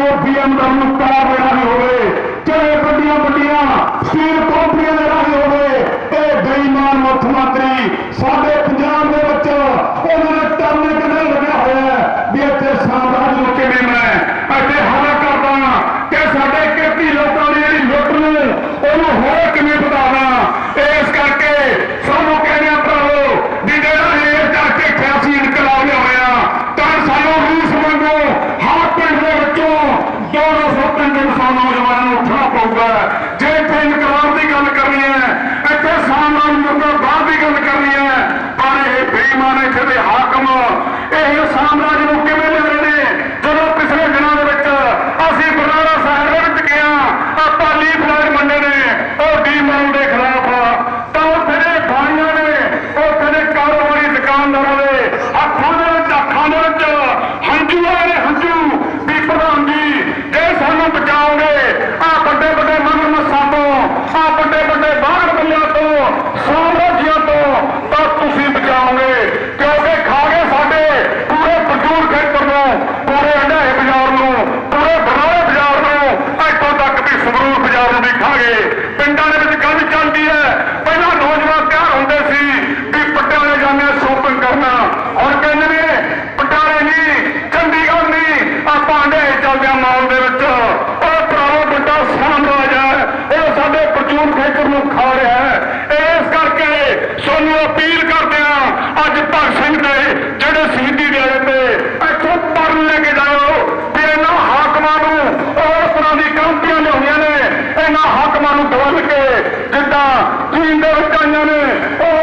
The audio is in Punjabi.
पीएम का मुख्तार बनाने हो गए चले बटिया बटिया কোনো ਚੱਲਦਿਆਂ ਮਾਲ ਦੇ ਵਿੱਚ। ਉਹ ਭਰਾਵਾ, ਵੱਡਾ ਸਾਮਰਾਜ ਹੈ ਉਹ ਸਾਡੇ ਪ੍ਰਚੂਨ ਖੇਤਰ ਨੂੰ ਖਾ ਰਿਹਾ ਹੈ। ਇਸ ਕਰਕੇ ਸੋਨੂੰ ਅਪੀਲ ਕਰਦੇ ਆ, ਅੱਜ ਭਗਤ ਸਿੰਘ ਦੇ ਜਿਹੜੇ ਸ਼ਹੀਦੀ ਦਿਹਾੜੇ ਤੇ ਇੱਥੋਂ ਪਰ ਲੈ ਕੇ ਜਾਓ ਤੇ ਇਹਨਾਂ ਹਾਕਮਾਂ ਨੂੰ ਉਸ ਤਰ੍ਹਾਂ ਦੀ ਕੰਪੀਆਂ ਲਿਆਉਣੀਆਂ ਨੇ। ਇਹਨਾਂ ਹਾਕਮਾਂ ਨੂੰ ਦਵਲ ਕੇ ਜਿੱਦਾਂ ਜੀਂਦੇ ਵਿਚਾਈਆਂ ਨੇ, ਉਹ